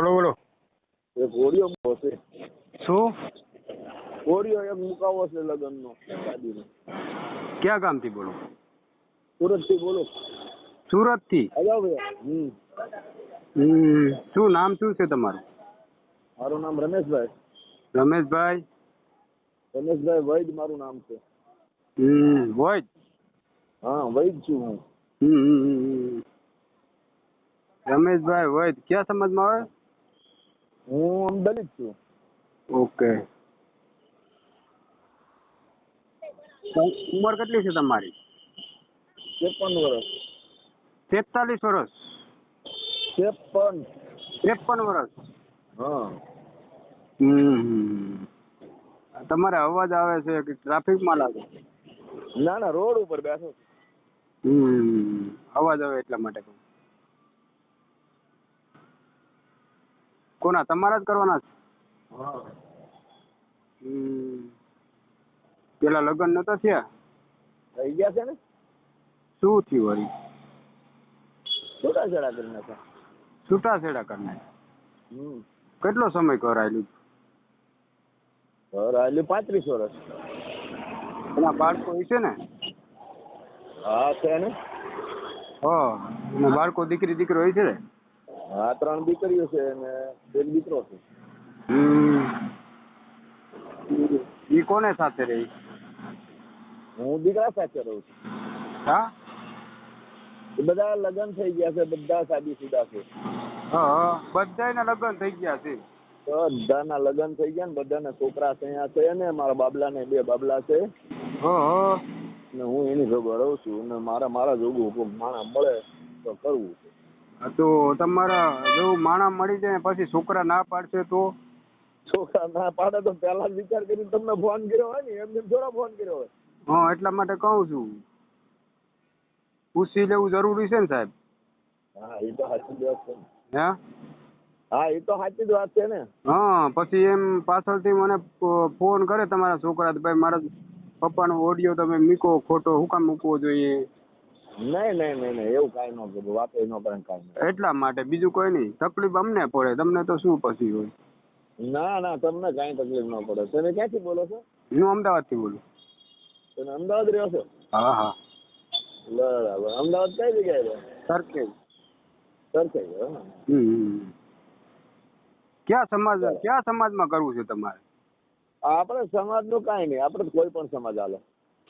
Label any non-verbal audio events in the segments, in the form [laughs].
બોલો બોલો. એક ઓડિયો બહુ છે. શું? ઓડિયો એક મુકાવો છે લગ્નનો શાદીનો ક્યાં ગામથી બોલો? સુરતથી બોલો. સુરતથી? અગાઉ ભાઈ. હમ. હમ. શું નામ શું છે તમારું? મારું નામ રમેશભાઈ. રમેશભાઈ? રમેશભાઈ વૈદ મારું નામ છે. હમ. વૈદ? હા વૈદ છું હું. હમ હમ, હમ, હમ. રમેશભાઈ વૈદ કયા સમાજમાં આવે? હું દલિત છું. ઓકે. ઉંમર કેટલી છે તમારી? ત્રેપન વર્ષ. તેતાલીસ વર્ષ. ત્રેપન. ત્રેપન વર્ષ. હા. હમ તમારે અવાજ આવે છે કે ટ્રાફિકમાં લાગે? ના ના રોડ ઉપર બેસો. હમ. અવાજ આવે એટલા માટે કહું. કોના? તમારા જ કરવાના છે? પેલા લગ્ન નતા થયા? થઈ ગયા છે ને? શું થયું વળી છૂટાછેડા કરી નાખ્યા. છૂટાછેડા કરી નાખ્યા? કેટલો સમય કરાયેલું આવેલું પાંત્રીસ વર્ષ. એના બાળકો હશે ને? હા છે ને? હા. બાળકો દીકરી દીકરો હોય છે ને? હા ત્રણ દીકરીઓ છે અને એક દીકરો છે. ઈ કોને સાથે રહી? હું દીકરા સાથે રહું છું. હા? બધા લગ્ન થઈ ગયા છે બધા સાદી સુદા છે. હા બધાના લગ્ન થઈ ગયા છે? બધાના લગ્ન થઈ ગયા ને બધાના છોકરા થયા છે ને મારા બાબલા ને બે બાબલા છે. હા ને હું એની ભેગો રહું છું ને મારા મારા જોગું માણા મળે તો કરવું છે. તો તમારા જેવું માણા મળી જાય ને પછી છોકરા ના પાડશે તો? છોકરા ના પાડે તો પેલા જ વિચાર કરીને તમને ફોન કર્યો હોય ને એમને થોડા ફોન કર્યો હોય. હા એટલા માટે કહું છું. પૂછી લેવું જરૂરી છે ને સાહેબ. હા એ તો સાચી વાત છે હે? હા એ તો સાચી જ વાત છે ને. હા પછી એમ પાછળથી મને ફોન કરે તમારા છોકરા ભાઈ મારા પપ્પાનો ઓડિયો તમે મૂકો ખોટો હું કામ મૂકવો જોઈએ. નહીં નહીં નહીં નહીં એવું કાંઈ ન કીધું વાત ન કરે કાંઈ નહીં એટલા માટે બીજું કોઈ નહીં. તકલીફ અમને પડે તમને તો શું પછી હોય? ના ના તમને કાંઈ તકલીફ ન પડે. તમે ક્યાંથી બોલો છો? હું અમદાવાદથી બોલું. તમે અમદાવાદ રહ્યો છો? હા હા. બરાબર. અમદાવાદ કઈ જગ્યાએ સરખેજ. સરખેજ? હમ કયા સમાજ કયા સમાજમાં કરવું છે તમારે? આપણે સમાજનું કાંઈ નહીં. આપણે કોઈ પણ સમાજ હાલે.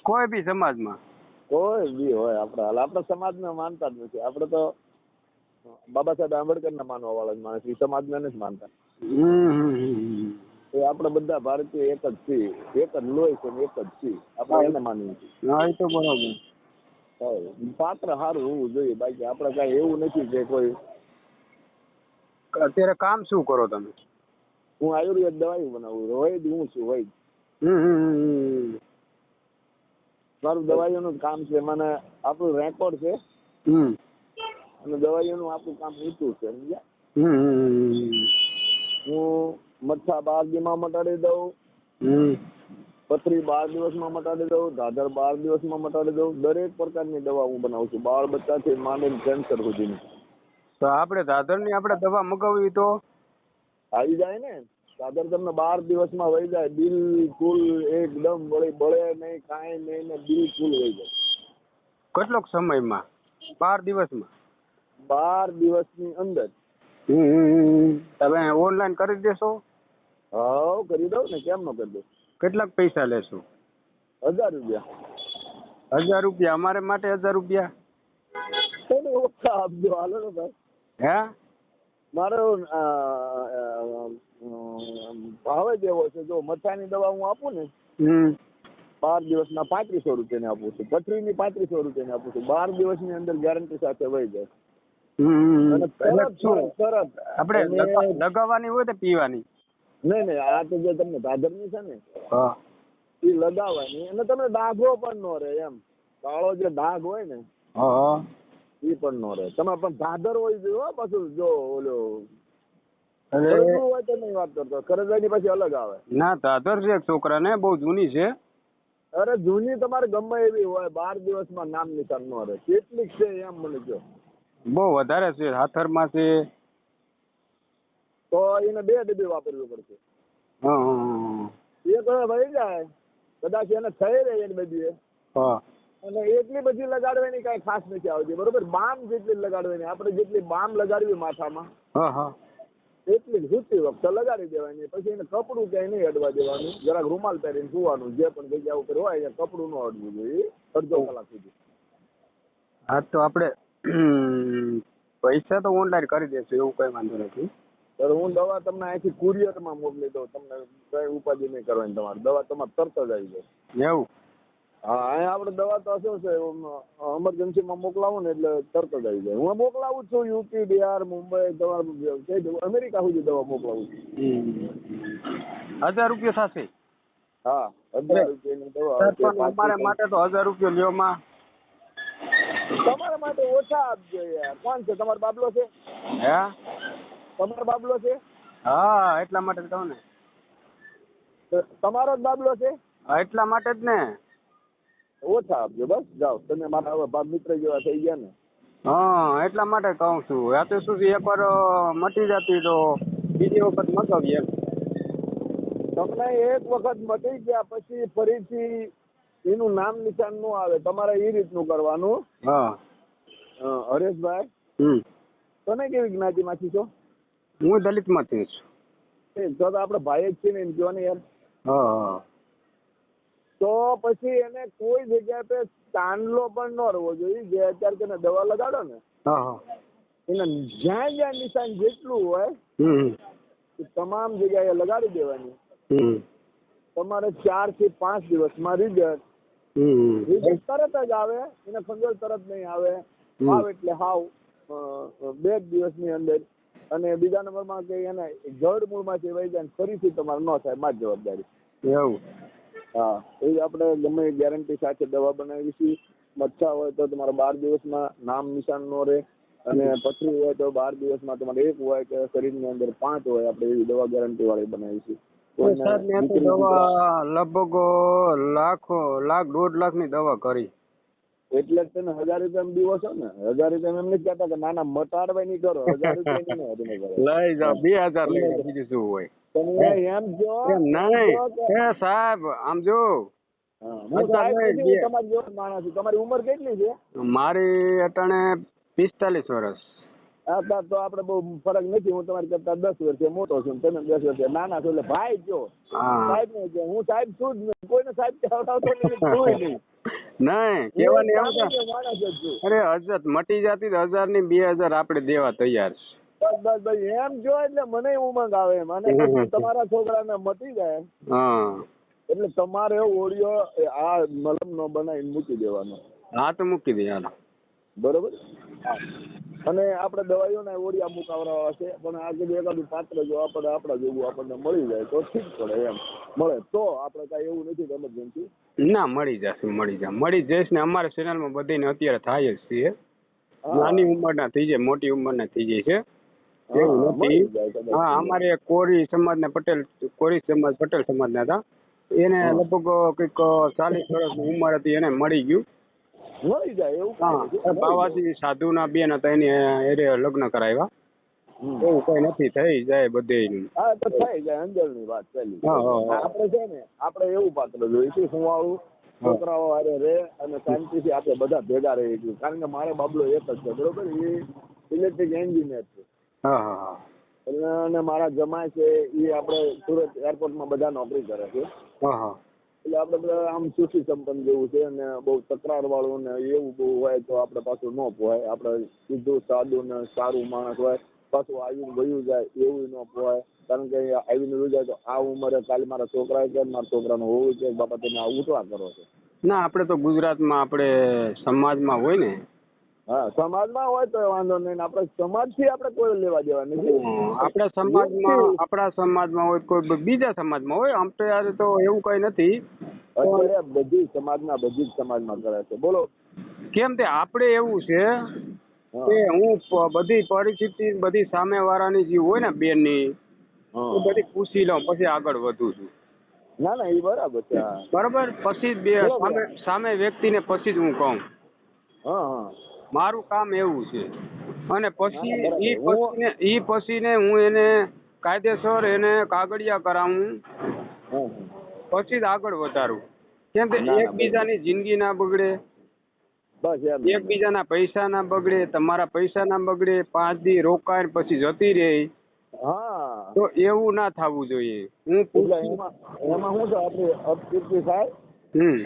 કોઈ બી સમાજમાં. કોઈ બી હોય આપણે હાલ આપણે સમાજને માનતા જ નથી. આપણે તો બાબા સાહેબ આંબેડકરને માનવા વાળા જ માણસ એ સમાજને નથી માનતા. એ આપણે બધા ભારતીય એક જ છીએ. એક જ લોહી છે એક જ છીએ. આપણે એને માનવું છીએ. હા એ તો બરાબર. પાત્ર સારું હોવું જોઈએ. બાકી આપણે કઈ એવું નથી કે કોઈ અત્યારે કામ શું કરો તમે? હું આયુર્વેદ દવાઈ બનાવું વૈદ હું છું વૈદ હમ હમ, હમ. મારું દવાઈઓનું કામ છે. મને આપણું રેકોર્ડ છે. અને દવાઈઓનું આપણું કામ ઊંચું છે સમજ્યા? હું મચ્છા બાર દીમાં મટાડી દઉં. પથરી બાર દિવસમાં મટાડી દઉં. દાદર બાર દિવસમાં મટાડી દઉં. દરેક પ્રકારની દવા હું બનાવું છું. બાળ બચ્ચાથી માંડીને કેન્સર સુધીની. તો આપણે દાદરની આપણે દવા મગાવી તો? આવી જાય ને. દાદર તમને બાર દિવસમાં વહી જાય બિલકુલ એકદમ વળી બળે નહીં કાંઈ નહીં ને બિલકુલ વહી જાય. કેટલોક સમયમાં? બાર દિવસમાં? બાર દિવસની અંદર. તમે ઓનલાઈન કરી દેશો? હા કરી દઉં ને કેમ ન કરી દઉં? કેટલાક પૈસા લેશો? હજાર રૂપિયા. હજાર રૂપિયા અમારે માટે હજાર રૂપિયા. ઓછા આપજો હાલો ને ભાઈ. હે? મારો ભાવ જ એવો છે જો મચ્છાની દવા હું આપું ને બાર દિવસના પાંત્રીસો રૂપિયાની આપું છું. પથરીની પાંત્રીસો રૂપિયાની આપું છું. બાર દિવસની અંદર ગેરંટી સાથે વહી જાય. આપણે લગાવવાની હોય તો પીવાની? નહીં નહીં આ તો જે તમને ભાદરની છે ને એ લગાવવાની. અને તમે ડાઘો પણ ન રહે એમ. કાળો જે ડાઘ હોય ને એ પણ નો રહે. તમે પણ ભાદર હોય હો પાછું જો ઓલો અને હોય તો નહીં વાત કરતો. કરડવાની પછી અલગ આવે. ના ભાદર છે એક છોકરાને બહુ જૂની છે. અરે જૂની તમારે ગમે એવી હોય બાર દિવસમાં નામ નિશાન નો રહે. કેટલીક છે એમ મને કહો. બહુ વધારે છે હાથરમાં છે. તો એને બે ડબ્બી વાપરવી પડશે. હા હા એક વાર વહી જાય. કદાચ એને થઈ રહે એક ડબ્બી હા. અને એટલી બધી લગાડવાની કાંઈ ખાસ નથી આવતી બરોબર? બામ જેટલી લગાડવાની આપણે જેટલી બામ લગાડવી માથામાં એટલી સૂતી વખતે લગાડી દેવાની પછી એને કપડું ક્યાંય નહીં અડવા દેવાનું. જરાક રૂમાલ પહેરીને સુવાનું જે પણ જગ્યા ઉપર હોય ત્યાં કપડું ન અડવું જોઈએ. અડધો કલાક સુધી. હા તો આપણે પૈસા તો ઓનલાઈન કરી દેશું એવું કઈ વાંધો નથી. ત્યારે હું દવા તમને અહીંથી કુરિયરમાં મોકલી દઉં તમને કઈ ઉપાધિ નહીં કરવાની તમારે. દવા તમારે તરત જ આવી જાય. એવું? હા અહીંયા આપણે દવા તો શું છે એમરજન્સીમાં મોકલાવું ને એટલે તરત જ આવી જાય. હું મોકલાવું છું યુપી બિહાર મુંબઈ દવા અમેરિકા સુધી દવા મોકલાવું છું. હજાર રૂપિયા થશે? હા હજાર રૂપિયાની દવા સર, કે પણ પાંચ અમારે માટે તો હજાર રૂપિયા લ્યોમાં તમારા માટે ઓછા આપજો યાર. કોણ છે? તમારો બાબલો છે? હે? તમારો બાબલો છે? હા એટલા માટે કહું ને. તમારો જ બાબલો છે? એટલા માટે જ ને. ઓછા આપજો બસ જાઓ. તમે મારા હવે ભાગ મિત્ર જેવા થઈ ગયા ને. હા એટલા માટે કહું છું. આ તો શું છે એકવાર મટી જતી તો બીજી વખત મગાવીએ તમને એક વખત મટી ગયા પછી ફરીથી એનું નામ નિશાનનું આવે. તમારે એ રીતનું કરવાનું. હા. હરેશભાઈ હમ. તમે કેવી જ્ઞાતિમાંથી છો? હું દલિતમાંથી છું. તો આપણે ભાઈ જ છીએ ને એમ કહો ને યાર. હા હા. તો પછી એને કોઈ જગ્યા પે ચાંદલો પણ ન રહેવો જોઈએ. જે અત્યારે તેને દવા લગાડો ને એને જ્યાં જ્યાં નિશાન જેટલું હોય તમામ જગ્યાએ લગાડી દેવાની. તમારે ચારથી પાંચ દિવસમાં રિઝલ્ટ. રિઝલ્ટ તરત જ આવે એને ફંગલ તરત નહીં આવે. હાવ એટલે હાવ બે જ દિવસની અંદર. અને બીજા નંબરમાં કે એને જડ મૂળમાંથી વહી જાય ને ફરીથી તમારે ન થાય મારી જવાબદારી. એવું. હા એ આપણે ગમે એ ગેરંટી સાથે દવા બનાવીશું. મચ્છા હોય તો તમારા બાર દિવસમાં નામ નિશાન નો રહે અને પથરી હોય તો બાર દિવસમાં તમારે એક હોય કે શરીરની અંદર પાંચ હોય આપણે એવી દવા ગેરંટી વાળી બનાવીશું. દવા લગભગ લાખ લાખ દોઢ લાખની દવા કરી. એટલે જ તમે હજાર રૂપિયા દીવો છો ને હજાર રૂપિયા એમ નથી કહેતા કે ના ના નહીં કરો હજાર રૂપિયા [laughs] નહીં લઈ જાઓ બે હજાર લઈ બીજું શું હોય? તમે એમ જો એમ નહીં. એ સાહેબ આમ જો. હું હજાર સાહેબ નહીં, નથી, હું બે. તમારી જેવો માણસ છું. તમારી ઉંમર કેટલી છે? મારી અટાણે પિસ્તાલીસ વર્ષ. હા તો- આપણે બહુ ફરક નથી. હું તમારી કરતા દસ વર્ષે મોટો છું તમે દસ વર્ષે નાના છો. એટલે ભાઈ જો સાહેબ ને કે હું સાહેબ છું જ નહીં. કોઈને સાહેબ કહેવડાવતો [laughs] નહીં નહીં એમ અરે હજાર મટી જતી તો હજારની બે હજાર આપણે દેવા તૈયાર છે. બસ બસ બસ એમ જો એટલે મને ઉમંગ આવે એમ અને તમારા છોકરાને મટી જાય એટલે તમારે ઓડિયો આ મલમ નો બનાવીને મૂકી દેવાનો. હા તો મૂકી દે હાલો. બરોબર? અને આપણે દવાઈઓના ઓડિયા મુકાવડાવવા છે પણ આગળ એકાદું પાત્ર જો આપણે આપણા જેવું આપણને મળી જાય તો ઠીક પડે એમ. મળે તો આપણે કાંઈ એવું નથી emergency. ના મળી જશે મળી જાય મળી જઈશ ને અમારા ચેનલમાં બધીને અત્યારે થાય જ છે. નાની ઉંમરના થઈ જાય મોટી ઉંમરના થઈ જાય છે. એવું નથી હા અમારે કોરી સમાજના પટેલ કોરી સમાજ પટેલ સમાજના હતા. એને લગભગ કંઈક ચાલીસ વર્ષની ઉંમર હતી એને મળી ગયું. મળી જાય એવું હા. બાવાજી સાધુના બેન હતા એની એરે લગ્ન કરાવ્યા. એવું કઈ નથી થઈ જાય બધે હા તો થઈ જાય અંજળની વાત ચાલી. આપણે છે ને આપણે એવું પાત્ર જોઈશું હુંવાળું છોકરાઓ હારે રે અને શાંતિથી આપણે બધા ભેગા રહી ગયું કારણ કે મારે બાબલો એક જ છે બરોબર? એ ઇલેક્ટ્રિક એન્જિનિયર છે. હા હા હા. અને મારા જમાય છે એ આપણે સુરત એરપોર્ટમાં બધા નોકરી કરે છે. હા હા. એટલે આપણે બધા આમ સુખી સંપન્ન જેવું છે અને બહુ તકરાર વાળું ને એવું બહુ હોય તો આપણે પાછું ન પોવાય આપણે સીધું સાદું ને સારું માણસ હોય પાછું આવીને વયું જાય એવું ન પોવાય કારણ કે આવીને વયું જાય તો આ ઉંમરે કાલે મારા છોકરા કે મારા છોકરાનું હોવું છે બાપા તમે આવું ઉતવા કરો છો? ના આપણે તો ગુજરાતમાં આપણે સમાજમાં હોય ને હા સમાજમાં હોય તો વાંધો નહીં આપણે સમાજથી આપણે કોઈ લેવા દેવા નથી. આપણા સમાજમાં આપણા સમાજમાં હોય કોઈ બીજા સમાજમાં હોય આમ તો યાર તો એવું કઈ નથી. અત્યારે બધી સમાજના બધી જ સમાજમાં કરે છે. બોલો. કેમ તે આપણે એવું છે કે હું બધી પરિસ્થિતિ બધી સામે વાળાની જે હોય ને બેનની ની હા. બધી પૂછી લઉં પછી આગળ વધું છું. ના ના એ બરાબર છે બરાબર? પછી. સામે સામે વ્યક્તિને પછી જ હું કહું. હા હા. મારું કામ એવું છે. અને પછી ઈ પછીને ઈ પછીને હું એને કાયદેસર એને કાગળિયા કરાવું. પછી જ આગળ વધારું. કેમ કે એકબીજાની જિંદગી ના બગડે. બસ એકબીજાના પૈસા ના બગડે તમારા પૈસા ના બગડે પાંચ દી રોકાય પછી જતી રહે. હા. તો એવું ના થવું જોઈએ. હું એમાં એમાં શું છે? આપણી થાય? હમ.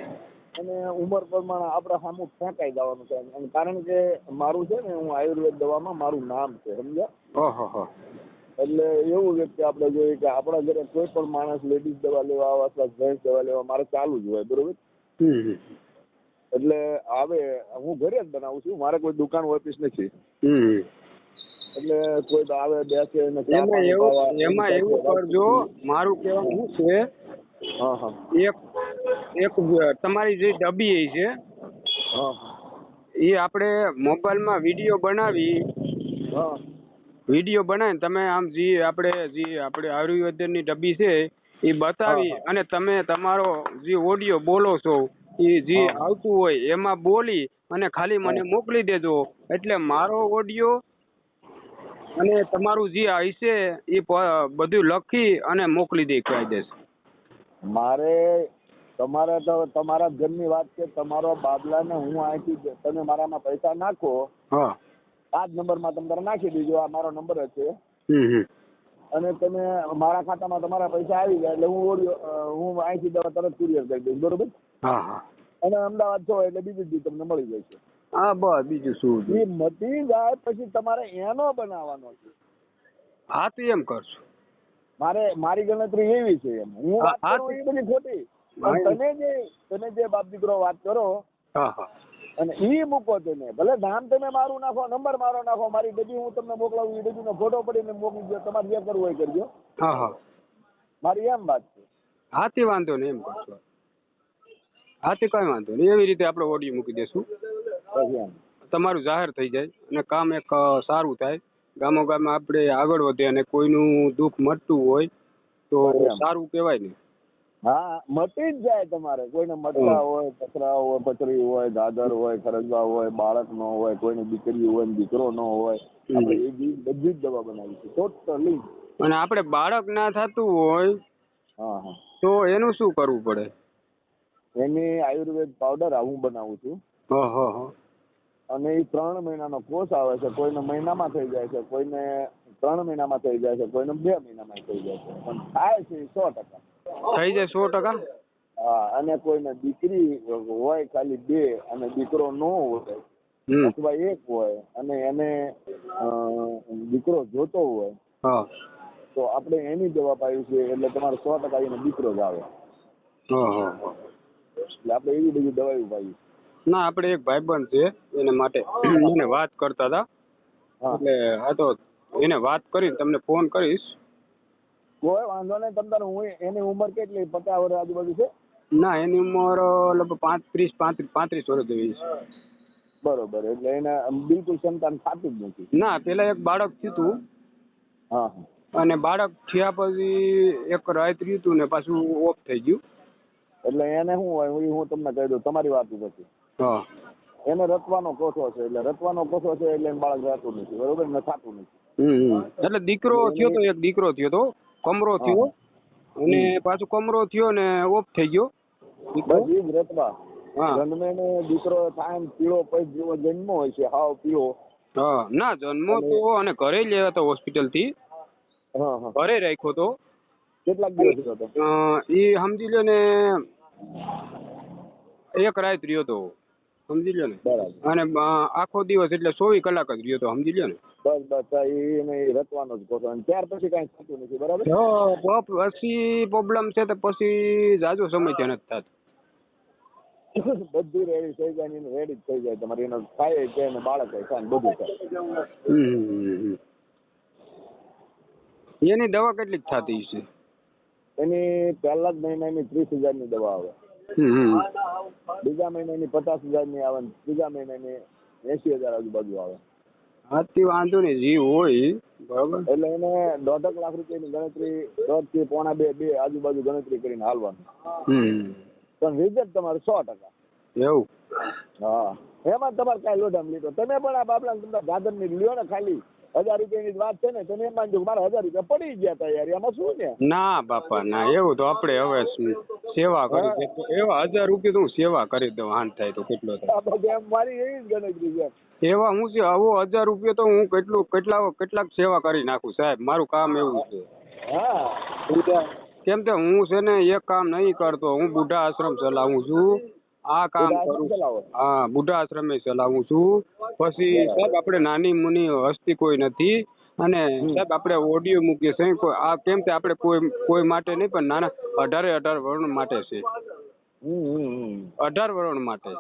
અને ઉંમર પ્રમાણે આપણે સામું ફેંકાઈ જવાનું છે. અને કારણ કે મારું છે ને હું આયુર્વેદ દવામાં મારું નામ છે સમજ્યા? એટલે એવું વ્યક્તિ આપણે જોઈએ કે આપણા ઘરે કોઈ પણ માણસ લેડીઝ દવા લેવા આવે અથવા જેન્ટ્સ દવા લેવા મારે ચાલુ જ હોય બરોબર. એટલે આવે હું ઘરે જ બનાવું છું મારે કોઈ દુકાન ઓફિસ નથી. હમ એટલે કોઈ આવે બેસે એમાં એવું કરજો મારું કહેવાનું શું છે? હા હા. એક એક તમારી જે ડબી છે એ આપણે મોબાઈલમાં વીડિયો બનાવી વીડિયો બનાવીને તમે આમ જે આપણે જે આપણે આયુર્વેદની ડબ્બી છે એ બતાવી. અને તમે તમારો જે ઓડિયો બોલો છો એ જે. આવતું હોય એમાં બોલી અને ખાલી મને મોકલી દેજો એટલે મારો ઓડિયો અને તમારું જે હશે એ બધું લખી અને મોકલી દે કાયદેસર મારે તમારે તો તમારા ઘરની વાત છે તમારો બાબલાને હું અહીંથી તમે મારામાં પૈસા નાખો આ જ નંબરમાં તમે નાખી દીજો આ મારો નંબર છે. અને તમે મારા ખાતામાં તમારા પૈસા આવી ગયા એટલે હું હું અહીંથી દવા તરત કુરિયર કરી દઈશ બરોબર? અને અમદાવાદ છો એટલે બીજું બી દી તમને મળી જશે હા બસ બીજું શું એ મટી જાય પછી તમારે એનો બનાવવાનો છે. હા તો એમ કરશું. મારે મારી ગણતરી એવી છે એમ. હું હા, વાત કરું એ બધી ખોટી. હા, તમે જે તમે જે બાપ દીકરો વાત કરો હા હા. અને ઈ મૂકો તમે ભલે નામ તમે મારું નાખો નંબર મારો નાખો મારી ડબ્બી હું તમને મોકલાવું એ ડબ્બીનો ફોટો પડીને મોકલી દો તમારે જે કરવું હોય કરજો. હા હા. મારી એમ વાત છે. હાથી વાંધો નહીં એમ કરશો હા તે કઈ વાંધો નહીં. એવી રીતે આપણે ઓડિયો મૂકી દેશું. તમારું જાહેર થઈ જાય અને કામ એક સારું થાય. ગામો ગામ આપણે આગળ વધે અને કોઈનું દુઃખ મટતું હોય તો સારું કહેવાય ને. હા મટી જ જાય તમારે. કોઈને મટકા. હોય પથરા હોય પથરી હોય દાદર હોય ખરજવા હોય બાળક નો હોય કોઈની દીકરી હોય દીકરો ન હોય આપણે એ બધી જ દવા બનાવી છે ટોટલી. અને આપણે બાળક ના થતું હોય હા હા. તો એનું શું કરવું પડે? એની આયુર્વેદ પાવડર હું બનાવું છું. અને એ ત્રણ મહિનાનો કોર્સ આવે છે કોઈને મહિનામાં થઈ જાય છે કોઈને ત્રણ મહિનામાં થઈ જાય છે કોઈને બે મહિનામાં થઈ જાય છે. પણ થાય છે સો ટકા. થઈ જાય સો ટકા હા અને કોઈને દીકરી હોય ખાલી બે અને દીકરો ન હોય અથવા એક હોય અને એને દીકરો જોતો હોય હા. તો આપણે એની જવાબ પાવી છે એટલે તમારે સો ટકા એને દીકરો જ આવે. હા હા હા. એટલે આપણે એવી બધી દવાઓ પાવી ના આપણે એક ભાઈબંધ છે એને માટે એને વાત કરતા હતા. એટલે આ તો એને વાત કરીને તમને ફોન કરીશ. કોઈ વાંધો નહીં તમ તારે હું એની ઉંમર કેટલી? પચાસ વર્ષ આજુબાજુ છે? ના એની ઉંમર લગભગ પાંત્રીસ પાંત્રીસ પાંત્રીસ વર્ષ જેવી છે. બરોબર એટલે એને બિલકુલ સંતાન થતું જ નથી. ના પેલા એક બાળક થયું હા અને બાળક થયા પછી એક રાત રહ્યું ને પાછું ઓફ થઈ ગયું. એટલે એને શું હોય? હું તમને કહી દઉં તમારી વાત પછી હા. એને રચવાનો કોઠો છે એટલે રચવાનો કોઠો છે એટલે બાળક રહેતું નથી બરોબર? ને થતું નથી. એટલે દીકરો થયો તો એક દીકરો થયો તો? કમરો થયો અને પાછું કમરો થયો ને ઓફ થઈ ગયો. બધી જ હા. જન્મે ને દીકરો થાય પીળો પૈસ જેવો જન્મ હોય છે હાવ પીળો. હા ના જન્મો તો અને ઘરે લેવા તો હોસ્પિટલથી. ઘરે રાખ્યો તો. કેટલાક દિવસ હતો? એ સમજી લો ને એક રાત રહ્યો તો. સમજી લો ને. અને આખો દિવસ એટલે ચોવીસ કલાક જ રહ્યો તો સમજી લો ને. બસ બસ એને રચવાનો જ કોઠો અને ત્યાર પછી કાંઈ થતું નથી બરાબર? તો પછી પ્રોબ્લેમ છે તો પછી જાજો સમય ત્યાં નથી થતો. [laughs] બધું રેડી થઈ જાય ને એનું રેડી જ થઈ જાય. તમારે એનો થાય છે અને બાળક થાય બધું થાય. એની દવા કેટલી થતી છે એની પહેલા જ મહિનાની ત્રીસ હજારની દવા આવે. બીજા મહિનાની પચાસ હજારની આવે ને ત્રીજા મહિનાની એસી હજાર આજુબાજુ આવે. હાથી વાંધો નહીં જે હોય બરાબર? એટલે એને દોઢક લાખ રૂપિયાની ગણતરી દોઢથી પોણા બે બે આજુબાજુ ગણતરી કરીને હાલવાનું. હમ. પણ રિઝલ્ટ તમારે સો ટકા. એવું? હા. એમાં તમારે કાંઈ લોઢામ લીધો. તમે પણ આ બાપડા તમને ગાજરની લ્યો ને ખાલી. હજાર રૂપિયાની વાત છે ને તો એમ માનજો મારા હજાર રૂપિયા પડી ગયા તા યાર એમાં શું ને ના બાપા ના એવું તો આપણે હવે સેવા કરી એવા હજાર રૂપિયા તો હું સેવા કરી દઉં હાન થાય તો કેટલો થાય. એમ મારી એવી જ ગણતરી છે. એવા હું છે આવો હજાર રૂપિયા તો હું કેટલું કેટલા કેટલાક સેવા કરી નાખું સાહેબ મારું કામ એવું છે. હા. કેમ કે હું છે ને એક કામ નહીં કરતો હું બુઢા આશ્રમ ચલાવું છું. આ કામ કરું હા બુઢા આશ્રમે ચલાવું છું. પછી સાહેબ આપણે નાની મુની હસ્તી કોઈ નથી. અને સાહેબ આપણે ઓડિયો મૂકીએ છીએ. આ કેમ કે આપણે કોઈ કોઈ માટે નહીં પણ નાના અઢારે અઢાર વર્ણ માટે છે. અઢાર વર્ણ માટે.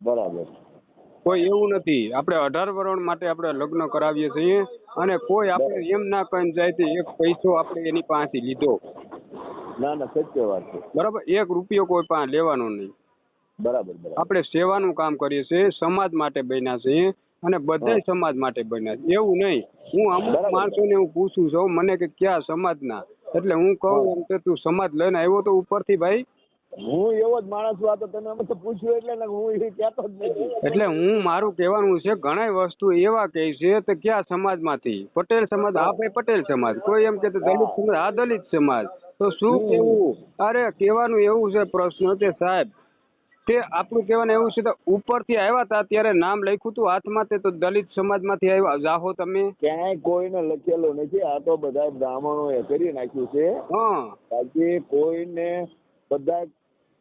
બરાબર. કોઈ એવું નથી. આપણે અઢાર વર્ણ માટે આપણે લગ્ન કરાવીએ છીએ. અને કોઈ આપણે એમ ના કહીને જાય કે એક પૈસો આપણે એની પાસે લીધો. ના ના સત્ય વાત છે. બરાબર? એક રૂપિયો કોઈ પાસે લેવાનો નહીં. બરાબર બરાબર. આપણે સેવાનું કામ કરીએ છીએ સમાજ માટે બન્યા છીએ અને બધા સમાજ માટે બન્યા છે એવું નહીં. હું અમુક. માણસોને હું પૂછું છું મને કે ક્યાં સમાજના? એટલે હું કહું એમ કે તું સમાજ લઈને આવ્યો તો ઉપરથી ભાઈ. હું એવો જ માણસ છું આ તો તમે અમે તો પૂછ્યું એટલે હું એ કહેતો જ નથી એટલે હું મારું કહેવાનું છે ઘણા વસ્તુ એવા કહે છે તો ક્યાં સમાજમાંથી? પટેલ સમાજ હા ભાઈ પટેલ સમાજ. કોઈ એમ કે દલિત સમાજ હા દલિત સમાજ. તો શું કેવું? અરે કહેવાનું એવું છે પ્રશ્ન કે સાહેબ તે આપણું કહેવાનું એવું છે કે ઉપરથી આવ્યા હતા ત્યારે નામ લખ્યું હતું હાથમાં તે તો દલિત સમાજમાંથી આવ્યા. જાહો તમે. ક્યાંય કોઈને લખેલું નથી. આ તો બધા બ્રાહ્મણોએ કરી નાખ્યું છે. હા. બાકી કોઈને બધા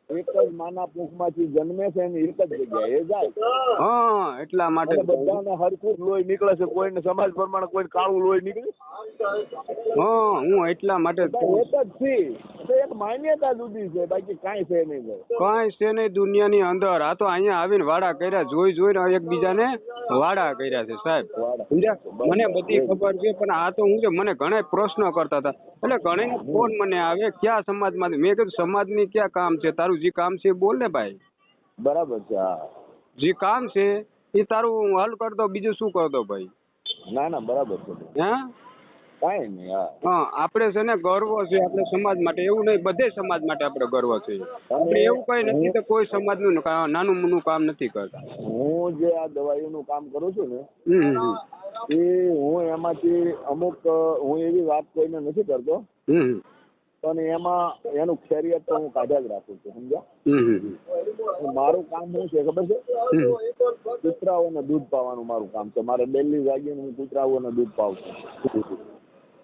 એક જ માના પૂંખમાંથી જન્મે છે ને એક જ જગ્યાએ. જાય હા એટલા માટે. બધાને હરખું લોહી નીકળે છે. કોઈને સમાજ પ્રમાણે કોઈ કાળું લોહી નીકળે. હા હું એટલા માટે એક જ છે. તો એક માન્યતા જુદી છે બાકી કાંઈ છે નહીં કાંઈ છે નહીં દુનિયાની અંદર. આ તો અહીંયા આવીને વાડા કર્યા જોઈ જોઈને એકબીજાને વાડા કર્યા છે સાહેબ. સમજ્યા? મને બધી ખબર છે પણ આ તો હું છે મને ઘણા પ્રશ્નો કરતા હતા. એટલે ઘણા ફોન મને આવે ક્યાં સમાજમાંથી? મેં કીધું સમાજની ક્યાં કામ છે? તારું જે કામ છે બોલ ને ભાઈ. બરાબર છે જે કામ છે એ તારું હું હલ કરતો બીજું શું કરતો ભાઈ? ના ના બરાબર છે. હે? કાંઈ નહીં હા. હા આપણે છે ને ગર્વ છે આપણે સમાજ માટે. એવું નહીં બધે સમાજ માટે આપણે ગર્વ છે. આપણે એવું કઈ નથી કે કોઈ સમાજનું નાનું મૂનું કામ નથી કરતા. હું જે આ દવાઈઓનું કામ કરું છું ને એ હું એમાંથી અમુક હું એવી વાત કોઈને નથી કરતો પણ એમાં એનું ખેરિયત તો હું કાઢ્યા જ રાખું છું સમજ્યા? મારું કામ શું છે ખબર છે? કૂતરાઓને દૂધ પાવાનું મારું કામ છે. મારે ડેલી જાગીને હું કૂતરાઓને દૂધ પાવું છું.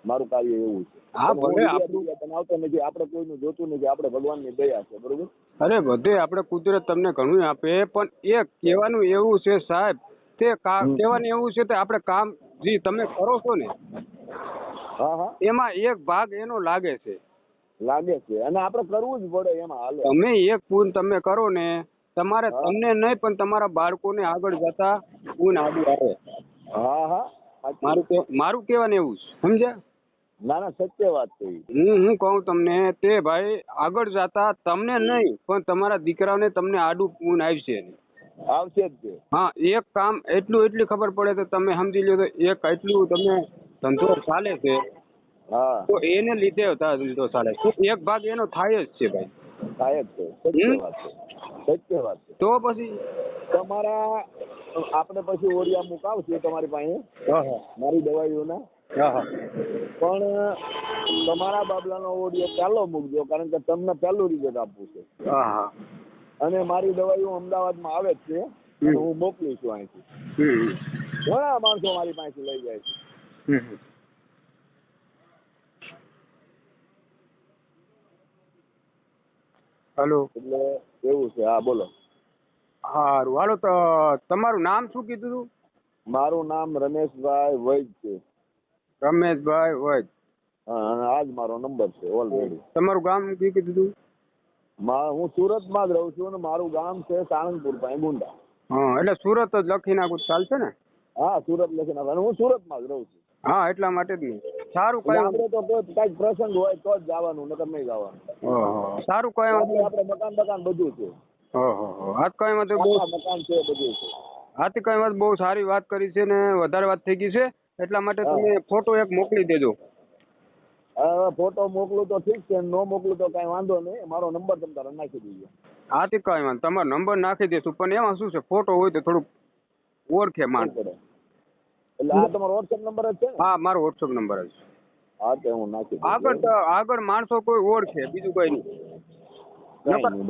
મારું કાર્ય એવું છે. હા, પણ હું ભલે બીજા આપણું- બીજા પણ આવતો નથી આપણે કોઈનું જોતું નથી આપણે ભગવાનની દયા છે બરોબર? અરે બધે આપણે કુદરત તમને ઘણું આપે પણ એ કહેવાનું એવું છે સાહેબ તે કહેવાનું એવું છે કે આપણે કામ જે તમે કરો છો ને હા હા. એમાં એક ભાગ એનો લાગે છે. લાગે છે અને આપણે કરવું જ પડે એમાં હાલે. તમે એક પૂન તમે કરો ને તમારે તમને નહીં પણ તમારા બાળકોને આગળ જતા પૂન આડું આવે. હા હા. મારું મારું કહેવાનું એવું છે સમજ્યા? ના ના સત્ય વાત છે હું હું કહું તમને તે ભાઈ આગળ જતા તમને નહીં પણ તમારા દીકરાને તમને આડું પૂન આવશે આવશે જ હા એક કામ એટલું એટલી ખબર પડે તો તમે સમજી લો તો એક એટલું તમે ધંધો ચાલે છે. હા. તો એને લીધે ધંધો ચાલે છે. એક ભાગ એનો થાય જ છે ભાઈ. થાય જ છે. સત્ય વાત છે. સત્ય વાત છે. તો પછી? તમારા આપણે પછી ઓરિયા મુકાવશે તમારી પાસે. મારી દવાઈઓના. હા પણ તમારા બાબલાનો ઓડિયો પહેલો મૂકજો કારણ કે તમને પહેલું રિઝલ્ટ આપવું છે. હા અને મારી દવાઈઓ અમદાવાદમાં આવે જ છે હું મોકલું છું અહીંથી. ઘણા માણસો મારી પાસે લઈ જાય છે. હલો. એટલે એવું છે હા બોલો. સારું હાલો તો તમારું નામ શું કીધું મારું નામ રમેશભાઈ વૈદ છે. રમેશભાઈ વૈદ હા, અને આ મારો નંબર છે ઓલરેડી તમારું ગામ કયું કીધું મા હું સુરતમાં જ રહું છું અને મારું ગામ છે સાળંગપુર પાંગુંડા હા એટલે સુરત જ લખી નાખું ચાલશે ને? હા સુરત લખી નાખું હું સુરતમાં જ રહું છું. હા એટલા માટે જ નહીં સારું કઈ આપણે તો કોઈ કાંઈક પ્રસંગ હોય તો જ જવાનું નકર નહીં જવાનું. સારું કઈ આપણે મકાન બકાન બધું છે. હાથ આજ કઈ વાત બહુ મકાન છે બધું છે. હાથ કઈ વાત બહુ સારી વાત કરી છે ને વધારે વાત થઈ ગઈ છે. એટલા માટે તમે ફોટો એક મોકલી દેજો. ફોટો મોકલું તો ઠીક છે નો મોકલું તો કઈ વાંધો નહીં. મારો નંબર તમે તારે નાખી દેજો. હા તે કઈ વાંધો તમારો નંબર નાખી દેશું પણ એમાં શું છે ફોટો હોય તો થોડુંક ઓળખે માણસ એટલે આ તમારો વોટ્સએપ નંબર જ છે હા મારો વોટ્સઅપ નંબર જ હા તે હું નાખી આગળ આગળ માણસો કોઈ ઓળખે બીજું કઈ નહીં.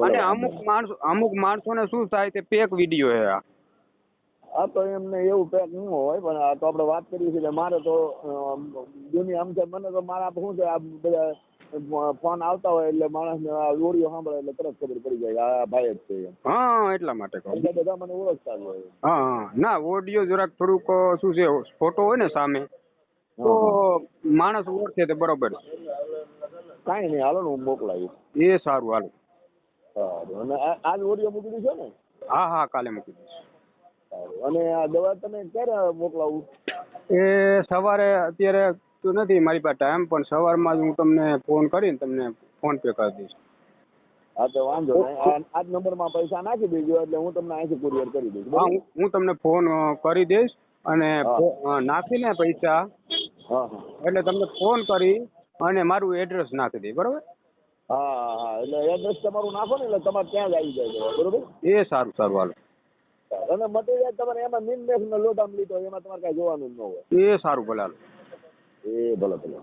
અને અમુક માણસો અમુક માણસોને શું થાય કે પેક વીડિયો હે આ. હા તો એમને એવું પેક ન હોય પણ આ તો આપણે વાત કરીએ છીએ મારે તો દુનિયા આમ છે મને તો મારા શું છે આ બધા ફોન આવતા હોય એટલે માણસને આ ઓડિયો સાંભળે એટલે તરત ખબર પડી જાય આ ભાઈ જ છે હા એટલા માટે કહું. એટલે બધા મને ઓળખતા જ હોય. હા હા. ના ઓડિયો જરાક થોડુંક શું છે ફોટો હોય ને સામે તો માણસ ઓળખે તો બરોબર કાંઈ નહીં હાલો ને હું મોકલાવીશ એ સારું હાલો. સારું અને આ- આજ ઓડિયો મૂકી દીધો ને? હા હા કાલે મૂકી દઈશ. સારું. અને આ દવા તમે ક્યારે મોકલાવું? એ સવારે અત્યારે તો નથી મારી પાસે ટાઈમ પણ સવારમાં જ હું તમને ફોન કરીને તમને ફોન પે કરી દઈશ. હા તો વાંધો નહીં. આ જ નંબરમાં પૈસા નાખી દેજો એટલે હું તમને અહીંથી કુરિયર કરી દઈશ. હા હું તમને ફોન કરી દઈશ અને નાખીને પૈસા. એટલે તમને ફોન કરી અને મારું એડ્રેસ નાખી દઈ બરોબર? હા હા હા. એટલે એડ્રેસ તમારું નાખો ને એટલે તમારે ત્યાં જ આવી જાય બરોબર? એ સારું સારું હાલો. અને મટીરિયલ તમારે એમાં મીન નો લોટ આમ લીધો એમાં તમારે કાંઈ જોવાનું જ ન હોય. એ સારું ભલે એ ભલે ભલે.